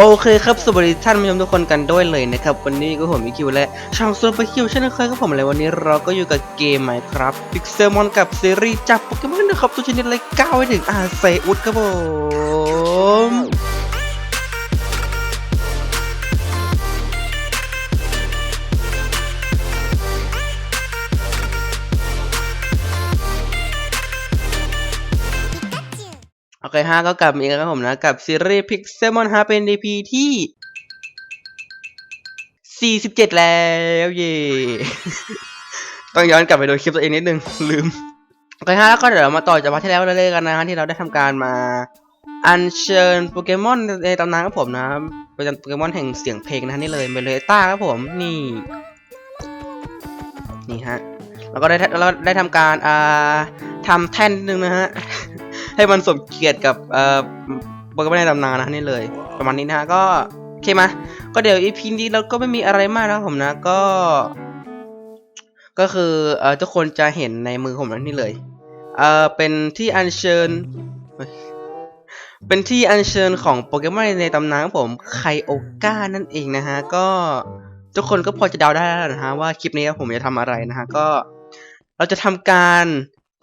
โอเคครับสวัสดีท่านผู้ชมทุกคนกันด้วยเลยนะครับ วันนี้ก็ผมมิคิวและช่องซูเปอร์คิวเช่นเคยครับผมเลยวันนี้เราก็อยู่กับเกมใหม่ครับพิกเซลมอนกับซีรีส์จับโปเกมอนนะครับตัวชนิดเลยก้าวไปถึงอาเซอุสครับผม อเคฮะก็กลับมาอีกแล้วครับผมนะ กับซีรีส์พิกเซลมอนฮะเป็น EP ที่ 47 แล้วเย่ต้องย้อนกลับไปดูคลิปตัวเองนิดนึง ลืม โอเคฮะแล้วก็เดี๋ยวเรามาต่อจากวันที่แล้วเรื่อยๆกันนะฮะที่เราได้ทำการมา อัญเชิญโปเกมอนในตำนานครับผมนะเป็นโปเกมอนแห่งเสียงเพลงนะฮะนี่เลยเมเลต้าครับผมนี่ นี่ฮะแล้วก็ได้เราได้ทำการอ่าทำแท่นนิดนึงนะฮะ ให้มันสมเกียรติกับเอ่อโปเกมอนในตำนานนะนี่เลย ประมาณนี้นะฮะก็โอเคมาก็เดี๋ยวอีพีนี้เราก็ไม่มีอะไรมากนะผมนะก็ ก็คือเอ่อทุกคนจะเห็นในมือผมนี่เลยเอ่อเป็นที่อัญเชิญเป็นที่อัญเชิญของโปเกมอนในตำนานครับผมไคโอก้านั่นเองนะฮะ ก็ทุกคนก็พอจะเดาได้แล้วนะฮะว่าคลิปนี้ผมจะทำอะไรนะฮะ ก็เราจะทำการ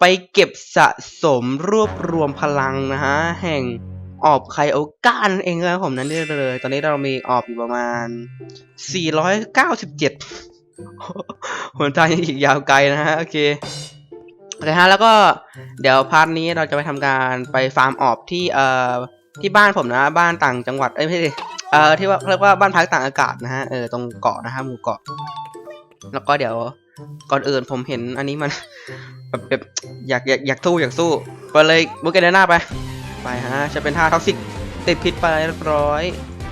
ไปเก็บสะสมรวบรวมพลังนะฮะ แห่งออบไคโอก้านเองนะครับผมนั่นได้เลย ตอนนี้เรามีออบอยู่ประมาณ 497หนทางยังอีกยาวไกลนะฮะ โอเคโอเคฮะแล้วก็เดี๋ยวพาร์ทนี้เราจะไปทำการไปฟาร์มออบที่เอ่อที่บ้านผมนะ บ้านต่างจังหวัดเอ้ยไม่ใช่เอ่อที่ว่าเรียกว่าบ้านพักต่างอากาศนะฮะเออตรงเกาะนะฮะหมู่เกาะ แล้วก็เดี๋ยว ก่อนอื่นผมเห็นอันนี้มันแบบแบบอยากอยากอยากสู้อยากสู้ไปเลยบุกเกเดน่าไป ไปฮะจะเป็นท่าท็อกซิกติดพิษไปเรียบร้อย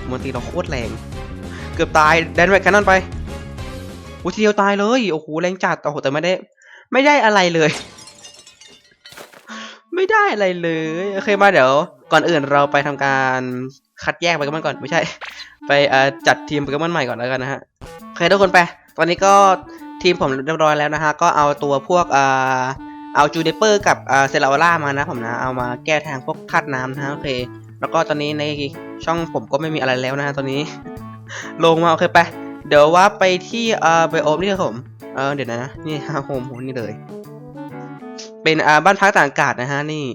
มอนตีเราโคตรแรง เกือบตายแดนแวกแคนนอนไปอุ้ยทีเดียวตายเลยโอ้โหแรงจัดโอ้โหแต่ไม่ได้ ไม่ได้อะไรเลย ไม่ได้อะไรเลยโอเคมาเดี๋ยว ก่อนอื่นเราไปทำการคัดแยกโปเกมอนก่อนไม่ใช่ ไปจัดทีมโปเกมอนใหม่ก่อนแล้วกันนะฮะโอเคทุกคนไป ตอนนี้ก็ ทีมผมเรียบร้อยแล้วนะฮะก็เอาตัวพวกเอ่อเอาจูเดเปอร์กับเอ่อเซลาวล่ามานะผมนะเอามาแก้ทางพวกธาตุน้ำนะฮะโอเค แล้วก็ตอนนี้ในช่องผมก็ไม่มีอะไรแล้วนะฮะตอนนี้ ลงมาโอเคไป เดี๋ยวว่าไปที่เอ่อไบโอมนี่ครับผมเออเดี๋ยวนะ นี่ฮะโฮมโฮนี่เลย เป็นอ่าบ้านพักต่างอากาศนะฮะนี่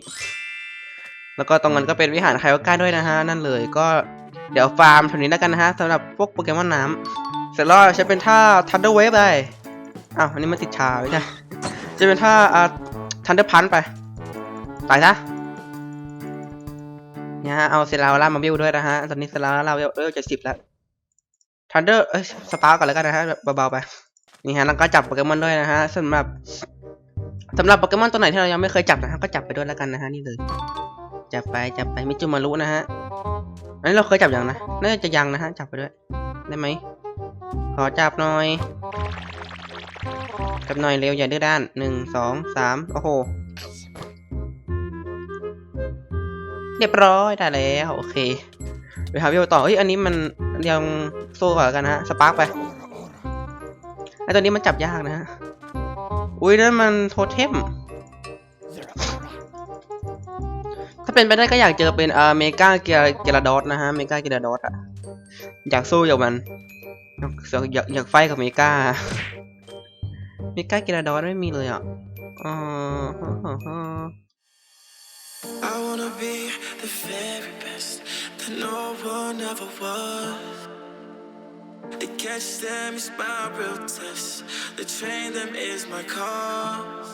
แล้วก็ตรงนั้นก็เป็นวิหารไคโอก้าด้วยนะฮะนั่นเลยก็เดี๋ยวฟาร์มแถวนี้แล้วกันนะฮะสำหรับพวกโปเกมอนน้ำเสร็จแล้วใช้เป็นท่าทันเดอร์เวฟไป อ้าวอันนี้มันติดชาไม่ใช่จะเป็นท่าอ่าทันเดอร์พันไปตายซะเนี่ยฮะเอาเซลาล่ามาบิวด้วยนะฮะตอนนี้เซลาล่าเวลเวลจะสิบแล้วทันเดอร์เอ้ยสปาร์ก่อนแล้วกันนะฮะแบบเบาๆไปนี่ฮะแล้วก็จับโปเกมอนด้วยนะฮะสำหรับสำหรับโปเกมอนตัวไหนที่เรายังไม่เคยจับนะฮะก็จับไปด้วยแล้วกันนะฮะนี่เลยจับไปจับไปมิจูมารุนะฮะอันนี้เราเคยจับยังนะน่าจะยังนะฮะจับไปด้วยได้ไหมขอจับหน่อย จับหน่อยเร็วอย่าดื้อด้านหนึ่งสองสามโอ้โหเรียบร้อยได้แล้วโอเคไปหาวิวต่อเฮ้ยอันนี้มันยังโซ่ก่อนกันนะฮะสปาร์กไปไอตัวนี้มันจับยากนะฮะอุ้ยนั่นมันโทเทมถ้าเป็นไปได้ก็อยากเจอเป็นเอ่อเมกาเกียร์เกลาดอสนะฮะเมกาเกลาดอสอะอยากสู้กับมันอยากอยากไฟกับเมกา มกาเกลาดอสไม่มีเลยอ่ะอ๋อ I wanna be the very best that no one ever was. To catch them is my real test. To train them is my cause.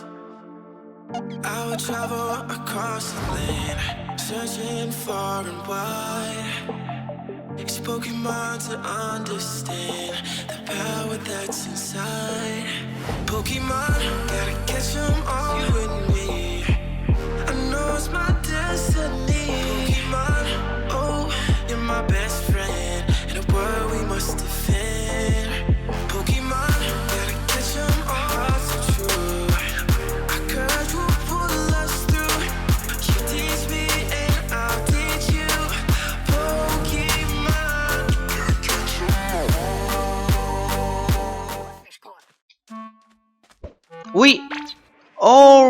I will travel across the land, searching far and wide. It's Pokemon to understand the power that's inside. Pokemon, gotta catch them all with me. I know it's my destiny. Pokemon, oh, you're my best friend.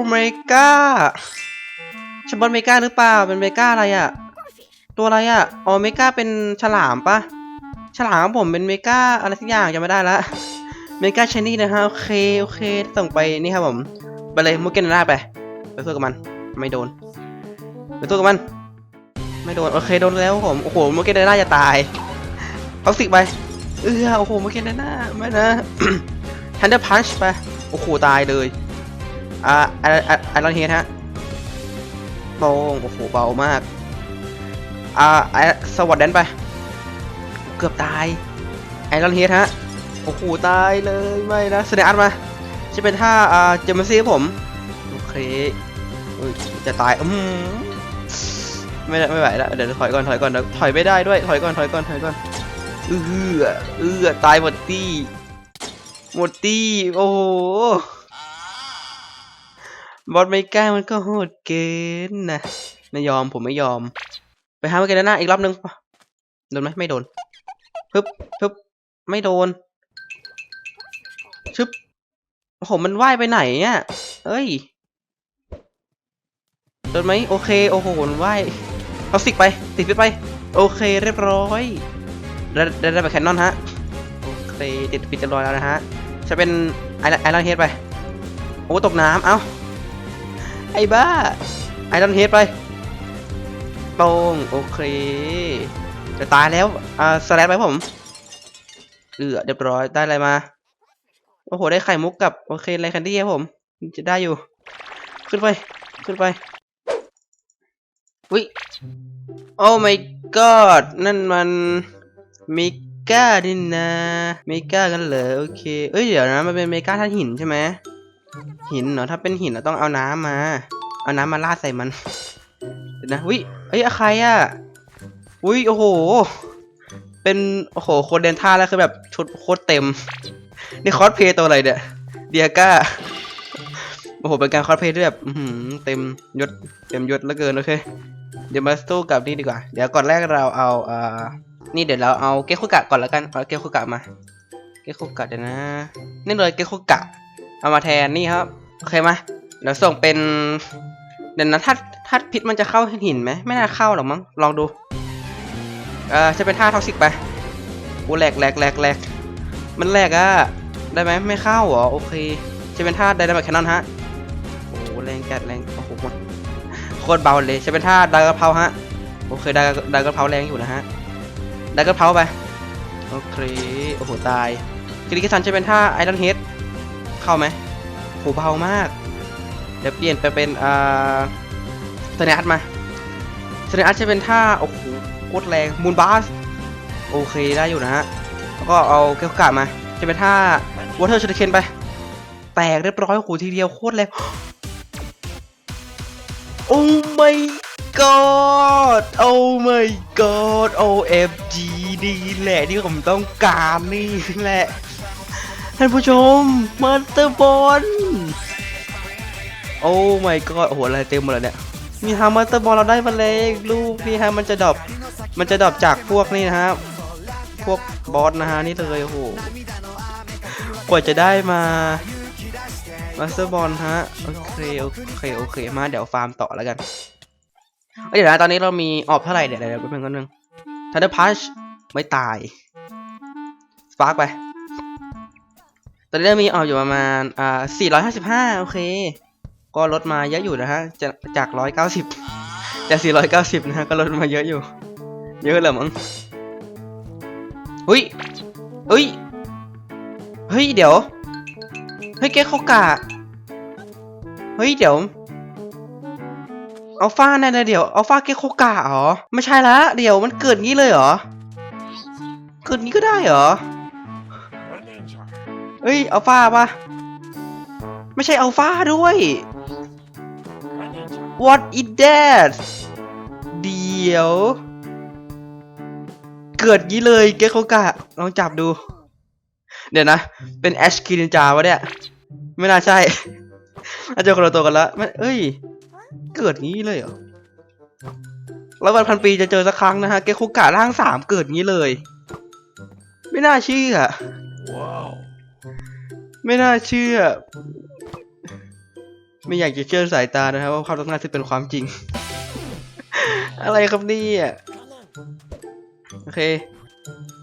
เมกาชบอนเมกาหรือเปล่า เป็นเมกาอะไรอะตัวอะไรอะอ๋อเมกาเป็นฉลามปะฉลามของผมเป็นเมกาอะไรสักอย่างจะไม่ได้ละเมกาชนี่นะฮะโอเคโอเคส่งไปนี่ครับผมไปเลยมุกเกนหน้าไปไปสู้กับมัน ไม่โดนไปสู้กับมัน ไม่โดนโอเคโดนแล้วผมโอ้โหมุกเกนหน้าจะตายท็อกซิกไปเออโอ้โหมุกเกนหน้าไม่นะทันเดอร์พันช์ไปโอ้โหตายเลย อ่าไอไอรอนเฮดฮะโป้งโอ้โหเบามาก อ่าไอสวัสดแดนไป เกือบตายไอรอนเฮดฮะโอ้โหตายเลยไม่นะสเนอัตมาจะเป็นท่าอ่าเจมซี่ผมโอเคจะตายอืมไม่ได้ไม่ไหวแล้วเดี๋ยวถอยก่อนถอยก่อนเดี๋ยวถอยไม่ได้ด้วยถอยก่อนถอยก่อนถอยก่อนเอือเอือตายหมดตี้หมดตี้โอ้โห บอสไม่กล้ามันก็โหดเกินนะไม่ยอมผมไม่ยอม ไปหามาเกนหน้าอีกรอบนึงโดนไหมไม่โดนฮึบฮึบไม่โดนชึบโอ้โหมันว่ายไปไหนอะเอ้ยโดนไหมโอเคโอ้โหมันว่ายเอาสิกไปติดฟิตไป โอเคเรียบร้อยได้ได้ได้แบบแคนนอนฮะโอเคติดฟิตเรียบร้อยแล้วนะฮะจะเป็นไอรอนไอรอนเฮดไปโอ้ตกน้ำเอ้า ไอ้บ้า ไอรอนเฮดไปตรงโอเค จะตายแล้วอ่าสแลปไปผมเอือเรียบร้อยได้อะไรมา โอ้โห ได้ไข่มุกกับ โอเคไรคันดี้ครับผม จะได้อยู่ ขึ้นไป ขึ้นไปวิโอ้ my god นั่นมันมิก้าดินนะมิก้ากันเหรอโอเค เอ้ย เดี๋ยวนะ มันเป็นเมกาท่าหินใช่ไหม หินเนาะถ้าเป็นหินเราต้องเอาน้ำมา เอาน้ำมาราดใส่มันเดี๋ยวนะวิเอ้ยอะใครอะอุ้ยโอ้โห เป็นโอ้โหโคนเดนท่าแล้วคือแบบชุดโคตรเต็ม นี่คอสเพลย์ตัวอะไรเนี่ยเดียก้าโอ้โหเป็นการคอสเพลย์ด้วยแบบเต็มยศเต็มยศเหลือเกินโอเคเดี๋ยวมาสู้กับนี่ดีกว่า เดี๋ยวก่อนแรกเราเอาอ่านี่เดี๋ยวเราเอาเกคุกะก่อนแล้วกันเอาเกคุกะมา เกคุกะเดี๋ยวนะ นี่เลยเกคุกะ เอามาแทนนี่ครับโอเคมาเดี๋ยวส่งเป็นเดี๋ยวนะถ้าถ้าพิษมันจะเข้าหินไหมไม่น่าเข้าหรอกมั้งลองดูเออจะเป็นท่าท็อกซิกไปโอ้แหลกแหลกแหลกแหลกมันแหลกอะได้ไหมไม่เข้าเหรอโอเค จะเป็นท่าไดนามิกแคนนอนฮะโอ้แรงจัดแรงโอ้โหโคตรเบาเลยจะเป็นท่าดากระเพราฮะโอเคดาดากระเพราแรงอยู่นะฮะดากระเพราไปโอเคโอ้โหตายคิริคิซันจะเป็นท่าไอรอนเฮด เข้าไหมโหเบามาก เดี๋ยวเปลี่ยนไปเป็นอ่าสเนอัตมาสเนอัตจะเป็นท่าโอ้โหโคตรแรงมูนบาสโอเคได้อยู่นะฮะ แล้วก็เอาเกลกามา จะเป็นท่าวอเตอร์ชูเคนไป แตกเรียบร้อยโอ้โหทีเดียวโคตรแรงโอ้ my god โอ้ my god OMG นี่แหละที่ผมต้องการนี่แหละ ท่านผู้ชมมาสเตอร์บอลโอ้ my god โอ้โหอะไรเต็มหมดเลยเนี่ย มีฮามาสเตอร์บอลเราได้มาเลยลูกนี่ฮะมันจะดรอปมันจะดรอปจากพวกนี่นะฮะพวกบอสนะฮะนี่เลยโอ้โหกว่าจะได้มามาสเตอร์บอลฮะโอเคโอเคโอเคมาเดี๋ยวฟาร์มต่อแล้วกันเอ้ยเดี๋ยวนะตอนนี้เรามีออบเท่าไหร่เดี๋ยวเดี๋ยวแป๊บนึงแป๊บนึงทันเดอร์พัชไม่ตายสปาร์กไป อนนี้มีออกอยู่ประมาณอ่า455 โอเค ก็ลดมาเยอะอยู่นะฮะ จากจาก 190จาก490 นะฮะ ก็ลดมาเยอะอยู่ เยอะเลยมั้งหุ้ยเฮ้ย เฮ้ย เดี๋ยว เฮ้ยเก๊กเขากะเฮ้ย เดี๋ยวอัลฟาแน่เลยเดี๋ยวอัลฟาเก๊กโคกะเหรอ ไม่ใช่ละ เดี๋ยวมันเกิดงี้เลยเหรอ เกิดงี้ก็ได้เหรอ เฮ้ยอัลฟาปะไม่ใช่อัลฟาด้วย What is that เดี๋ยว เกิดงี้เลยเก๊กโคกะลองจับดู เดี๋ยวนะ เป็นแอชคินินจาวะเนี่ย ไม่น่าใช่ อาจจะคนละตัวกันละมันเอ้ย เกิดงี้เลยเหรอร้อยวันพันปีจะเจอสักครั้งนะฮะ เกคุกะร่างสามเกิดงี้เลย ไม่น่าเชื่อ ไม่น่าเชื่อ ไม่อยากจะเชื่อสายตานะครับว่าความต้องการที่เป็นความจริง อะไรครับนี่ยโอเค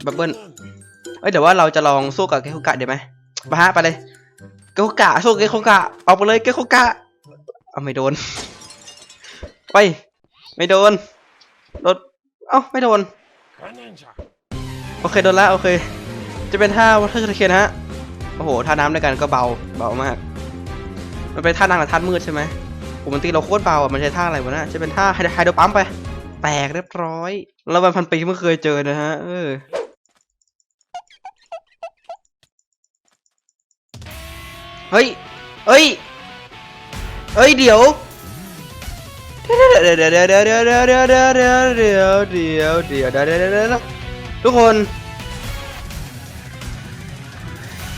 บับเบิ้ลเอ้ยเดี๋ยวว่าเราจะลองสู้กับเกคุกะเดี๋ยวไหมมาฮะไปเลยเกคุกะสู้กับเกคุกะออกไปเลยเกคุกะเอาไม่โดน ไป ไม่โดนโดนเอ้าไม่โดน โอเคโดนแล้วโอเค จะเป็นท่าวัตถุเทียนฮะ อ้โหท่าน้ำด้วยกันก็เบาเบามาก มันเป็นท่านั่งกับท่ามืดใช่ไหมผมมันตีเราโคตรเบาอะมันใช้ท่าอะไรวะนะจะเป็นท่าไฮโดรปั๊มไป แตกเรียบร้อย แล้ววันพันปีไม่เคยเจอนะฮะเออเฮ้ยเฮ้ยเฮ้ยเดี๋ยวเดี๋ยวเดี๋ยวเดี๋ยวเดี๋ยวเดี๋ยวเดี๋ยวเดี๋ยวเดี๋ยวเดี๋ยวเดี๋ยวเดี๋ยวเดี๋ยวเดี๋ยวเดี๋ยวเดี๋ยวเดี๋ยวทุกคน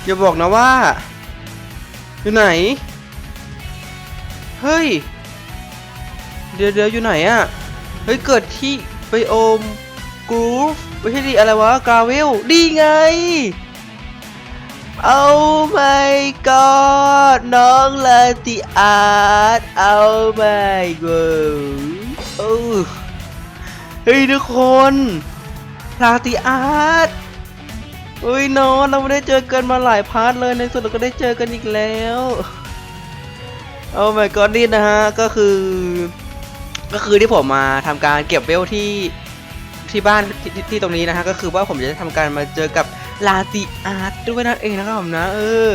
อย่าบอกนะว่า อยู่ไหน เฮ้ย เดี๋ยวเดี๋ยวอยู่ไหนอะเฮ้ย เกิดที่ไบโอมกรูฟไม่ใช่ดิอะไรวะกราเวลดีไงโอ้ my god น้องลาติอาร์ตโอ้ my god โอ้เฮ้ยทุกคนลาติอาร์ต เฮ้ยน้องเราไม่ได้เจอกันมาหลายพาร์ทเลยในสุดเราก็ได้เจอกันอีกแล้วโอ้ my god นี่นะฮะก็คือ ก็คือที่ผมมาทำการเก็บเวลที่ที่บ้านที่ที่ที่ตรงนี้นะฮะก็คือว่าผมจะได้ทำการมาเจอกับลาติอาร์ตด้วยนั่นเองนะครับผมนะเออ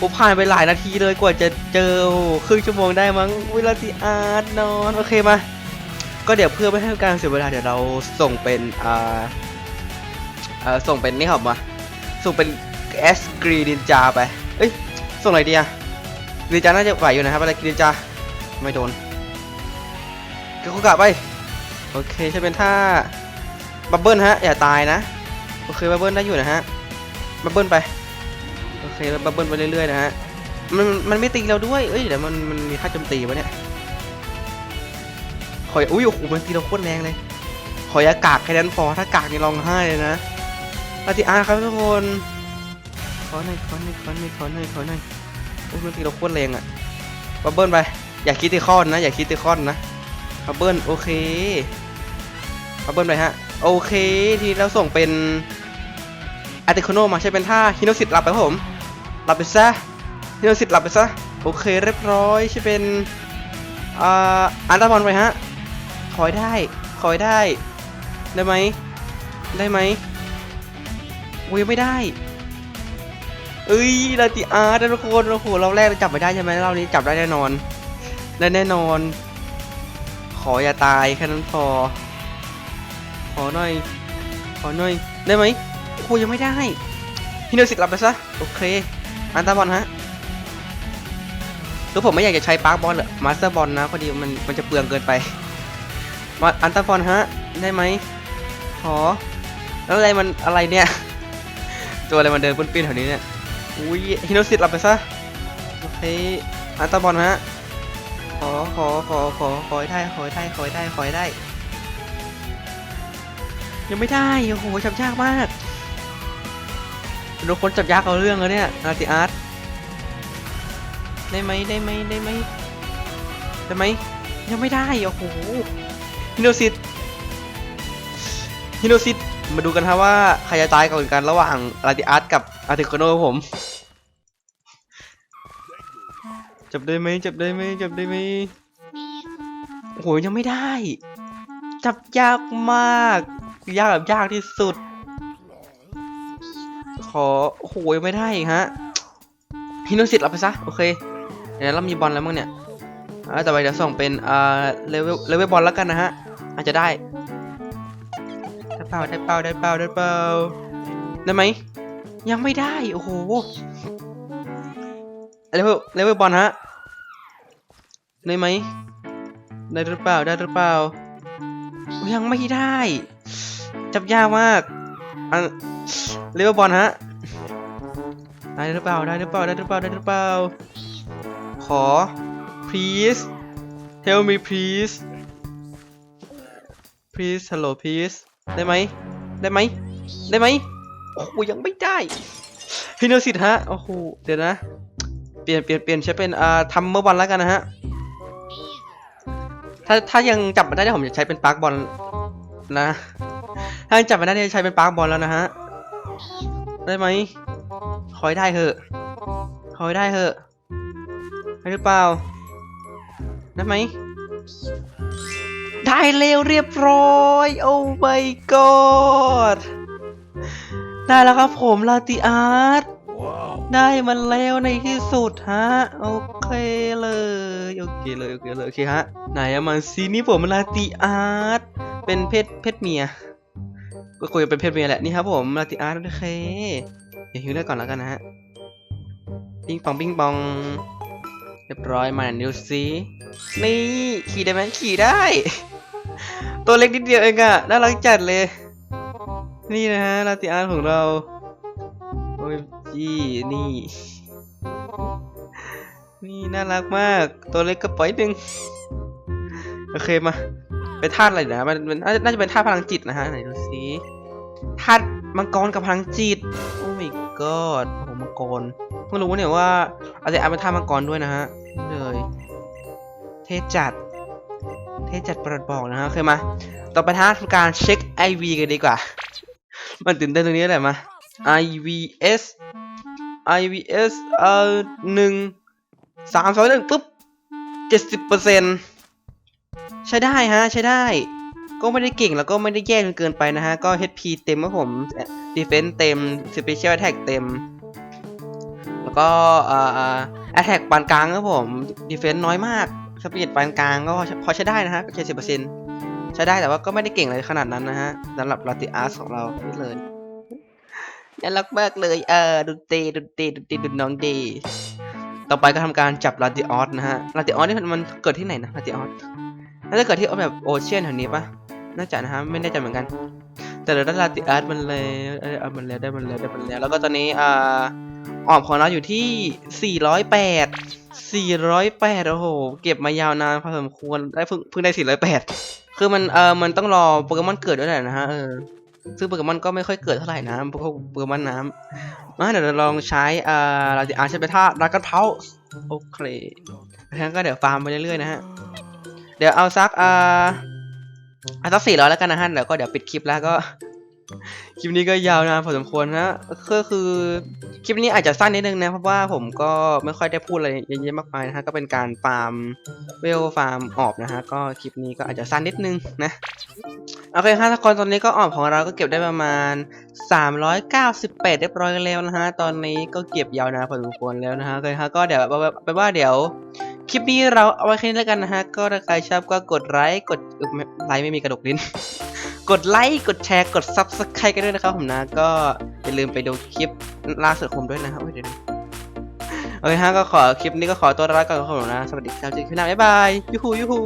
ผมผ่านไปหลายนาทีเลยกว่าจะเจอครึ่งชั่วโมงได้มั้งวิลาติอาร์ตนอนโอเคมาก็เดี๋ยวเพื่อไม่ให้การเสียเวลาเดี๋ยวเราส่งเป็นอ่า เออส่งเป็นนี่ครับมา ส่งเป็นแอสกรีดินจาไป เอ้ย ส่งอะไรดีอะดินจาน่าจะไหวอยู่นะครับอะไรกรีดินจาไม่โดนเก็คุกะไป โอเคใช่เป็นท่าบับเบิ้ลฮะ อย่าตายนะ โอเคบับเบิ้ลได้อยู่นะฮะ บับเบิ้ลไป โอเคบับเบิ้ลไปเรื่อยๆนะฮะ มันมันไม่ตีเราด้วย เอ้ยเดี๋ยวมันมันมีค่าโจมตีวะเนี่ยขออุ้ยโอ้โหมันตีเราโคตรแรงเลย ขออย่ากากแค่นั้นพอ ถ้ากากนี่ร้องไห้เลยนะ ปฏิอาร์ครับทุกคนขอหน่อยขอหน่อยขอหน่อยขอหน่อยขอหน่อยโอ้ยมันตีเราโคตรแรงอะบับเบิ้ลไปอย่าคิดติคอนนะอย่าคิดติคอนนะบับเบิ้ลโอเคบับเบิ้ลไปฮะโอเคทีเราส่งเป็นอาร์ติโคโนมาใช้เป็นท่าฮิโนซิตหลับไปผมหลับไปซะฮิโนซิตหลับไปซะโอเคเรียบร้อยใช่เป็นอ่าอันตาบอลไปฮะขอให้ได้ขอให้ได้ได้ไหมได้ไหม โอ้ยไม่ได้ เอ้ยลาติอาร์ตทุกคนโอ้โหเราแรกเราจับไม่ได้ใช่ไหมเรานี้จับได้แน่นอนได้แน่นอน ขออย่าตายแค่นั้นพอ ขอหน่อย ขอหน่อย ได้ไหมโอ้โหยังไม่ได้ฮิโนสิตหลับไปซะ โอเค อันตาบอลฮะคือผมไม่อยากจะใช้ปาร์คบอลหรือมาสเตอร์บอลนะพอดีมันมันจะเปลืองเกินไป มาอันตาบอลฮะ ได้ไหมขอแล้วอะไรมันอะไรเนี่ย ตัวอะไรมันเดินป้นๆแถวนี้เนี่ย อุ้ยฮิโนสิตหลับไปซะ โอเคอันตาบอลฮะ ขอ ขอ ขอ ขอ ขอให้ได้ ขอให้ได้ ขอให้ได้ ขอให้ได้ ยังไม่ได้ โอ้โหจับยากมากโดนคนจับยากเอาเรื่องแล้วเนี่ยอาร์ติอาร์ตได้ไหมได้ไหมได้ไหมได้ไหมยังไม่ได้ โอ้โหฮิโนซิตฮิโนซิต มาดูกันครับว่าใครจะตายก่อนกันระหว่างอาร์ติอาร์ตกับอาร์ติโคโนผมจับได้ไหมจับได้ไหมจับได้ไหมโอ้โหยังไม่ได้ จับยากมาก ยากแบบยากที่สุด ขอโอ้โหยังไม่ได้อีกฮะฮิโนสิตเอาไปซะ โอเคเดี๋ยวเรามีบอลแล้วมั้งเนี่ยอ่าต่อไปเดี๋ยวส่งเป็นอ่าเลเวลเลเวลบอลแล้วกันนะฮะ อาจจะได้ เปล่าได้เปล่าได้เปล่าได้เปล่าได้ไหมยังไม่ได้โอ้โหเลเวลเลเวลบอลฮะได้ไหมได้หรือเปล่าได้หรือเปล่ายังไม่ได้ จับยากมากอันเลเวลบอลฮะได้หรือเปล่าได้หรือเปล่าได้หรือเปล่าได้หรือเปล่าขอ please help me please please hello please ได้ไหมได้ไหมได้ไหมโอ้โหยังไม่ได้ฮิโนสิตฮะโอ้โหเดี๋ยวนะ เปลี่ยนเปลี่ยนเปลี่ยนใช้เป็นอ่าทัมเมอร์บอลแล้วกันนะฮะถ้าถ้ายังจับมาได้เดี๋ยวผมจะใช้เป็นปาร์คบอลนะ ถ้าจับมันได้เนี่ยใช้เป็นปาร์กบอลแล้วนะฮะได้ไหมขอให้ได้เถอะขอให้ได้เถอะได้หรือเปล่าได้ไหม ได้เร็วเรียบร้อย โอ้ my god ได้แล้วครับผมลาติอาร์ตได้มันแล้วในที่สุดฮะ โอเคเลย โอเคเลย โอเคเลย โอเคฮะ ไหนอะมันซีนี่ผมลาติอาร์ตเป็นเพศเพศเมีย ก็คุยเป็นเพศเมียแหละ นี่ครับผมลาติอาร์ตโอเคเดี๋ยวฮิวเลือกก่อนแล้วกันนะฮะ ปิงปองปิงปอง เรียบร้อยมาดูซินี่ ขี่ได้ไหมขี่ได้ ตัวเล็กนิดเดียวเองอะน่ารักจัดเลย นี่นะฮะลาติอาร์ของเราโอ้ยจีนี่ นี่น่ารักมาก ตัวเล็กกระป๋อยหนึ่งโอเคมาเป็นธาตุอะไรนะมันมันน่าจะเป็นธาตุพลังจิตนะฮะไหนดูสิธาตุมังกรกับพลังจิต โอ้ my god โอ้มังกรเพิ่งรู้เนี่ยว่าอาจจะเป็นธาตุมังกรด้วยนะฮะเลย เทจัด เทจัดประหลดบอกนะฮะโอเคมา ต่อไปทางการเช็ค IV กันดีกว่า มันตื่นเต้นตรงนี้แหละมา IVS IVS เอ่อหนึ่งสามสองหนึ่งปุ๊บเจ็ดสิบเปอร์เซ็นต์ใช้ได้ฮะ ใช้ได้ ก็ไม่ได้เก่งแล้วก็ไม่ได้แย่จนเกินไปนะฮะ ก็ HP เต็มครับผม Defense เต็ม Special Attack เต็ม แล้วก็เอ่อ Attack ปานกลางครับผม Defense น้อยมาก Speed ปานกลางก็พอใช้ได้นะฮะเจ็ดสิบเปอร์เซ็นต์ใช้ได้แต่ว่าก็ไม่ได้เก่งอะไรขนาดนั้นนะฮะสำหรับ l a t i a s ของเรานี่เลยน่ารักมากเลยเออดูตีดูตีดูตีดูน้องดี ต่อไปก็ทำการจับลาติออสนะฮะลาติออสนี่มันเกิดที่ไหนนะลาติออสน่าจะเกิดที่แบบโอเชียนแถวนี้ปะน่าจะนะฮะไม่แน่ใจเหมือนกัน แต่เราได้ลาติออสมันเลยเออเอามันแล้วได้มันแล้วได้มันแล้วแล้วก็ตอนนี้อ่า ออกของเราอยู่ที่ 408 408 โอ้โห เก็บมายาวนานพอสมควร ได้เพิ่งเพิ่งได้ 408 คือมันเออมันต้องรอโปเกมอนเกิดด้วยแหละนะฮะ เออ ซึ่งโปเกมอนก็ไม่ค่อยเกิดเท่าไหร่นะพวกโปเกมอนน้ำมาเดี๋ยวเราลองใช้อ่าเราจะอาใช้ไปท่าดรากันเท้าโอเคงั้นก็เดี๋ยวฟาร์มไปเรื่อยๆนะฮะ เดี๋ยวเอาซักอ่าเอาสักสี่ร้อยแล้วกันนะฮะ เดี๋ยวก็เดี๋ยวปิดคลิปแล้วก็ คลิปนี้ก็ยาวนานพอสมควรนะก็คือคลิปนี้อาจจะสั้นนิดนึงนะเพราะว่าผมก็ไม่ค่อยได้พูดอะไรเยอะแยะมากมายนะฮะก็เป็นการฟาร์มเวลฟาร์มออบนะฮะก็คลิปนี้ก็อาจจะสั้นนิดนึงนะโอเคฮะทุกคนตอนนี้ก็ออบของเราก็เก็บได้ประมาณ 398 เรียบร้อยแล้วนะฮะตอนนี้ก็เก็บยาวนานพอสมควรแล้วนะฮะโอเคฮะก็เดี๋ยวไปว่าเดี๋ยวคลิปนี้เราเอาไว้แค่นี้แล้วกันนะฮะ ก็ถ้าใครชอบก็กดไลค์ กดไลค์ไม่มีกระดกลิ้น กดไลค์กดแชร์กดซับสไครต์กันด้วยนะครับผมนะ ก็อย่าลืมไปดูคลิปล่าสุดของผมด้วยนะครับเดี๋ยวๆโอเคฮะก็ขอคลิปนี้ก็ขอตัวลาไปก่อนครับผมนะ สวัสดีครับเจอกันคลิปหน้าบ๊ายบายยูฮูยูฮู